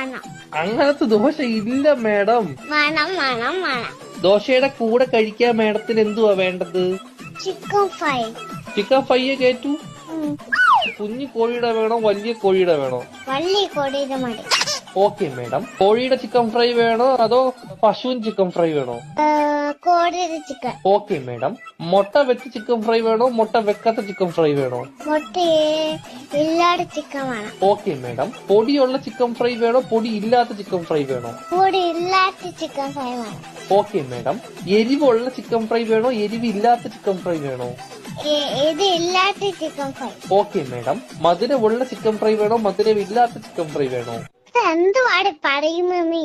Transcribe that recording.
വേണം. അങ്ങനത്തെ ദോശ ഇല്ല മേഡം. വേണം വേണം വേണം. ദോശയുടെ കൂടെ കഴിക്കാൻ മേഡത്തിന് എന്തുവാ വേണ്ടത്? ചിക്കൻ ഫ്രൈ ചിക്കൻ ഫ്രൈയെ കേറ്റു. കുഞ്ഞു കോഴിയുടെ വേണോ വലിയ കോഴിയുടെ വേണോ? വലിയ കോഴിയുടെ മടി ഓക്കെ മേഡം കോഴിയുടെ ചിക്കൻ ഫ്രൈ വേണോ അതോ പശുവിൻ ചിക്കൻ ഫ്രൈ വേണോ കോഴിയുടെ ചിക്കൻ ഓക്കെ മേഡം മുട്ട വെച്ച ചിക്കൻ ഫ്രൈ വേണോ മുട്ട വെക്കാത്ത ചിക്കൻ ഫ്രൈ വേണോ ഇല്ലാത്ത ചിക്കൻ വേണം ഓക്കെ മേഡം പൊടിയുള്ള ചിക്കൻ ഫ്രൈ വേണോ പൊടി ഇല്ലാത്ത ചിക്കൻ ഫ്രൈ വേണോ പൊടി ഇല്ലാത്ത ചിക്കൻ ഫ്രൈ വേണം ഓക്കെ മേഡം എരിവുള്ള ചിക്കൻ ഫ്രൈ വേണോ എരിവില്ലാത്ത ചിക്കൻ ഫ്രൈ വേണോ ഇത് ഇല്ലാത്ത ചിക്കൻ ഫ്രൈ ഓക്കെ മേഡം മധുരമുള്ള ചിക്കൻ ഫ്രൈ വേണോ മധുരമില്ലാത്ത ചിക്കൻ ഫ്രൈ വേണോ എന്തുവാട് പറയുന്ന നീ?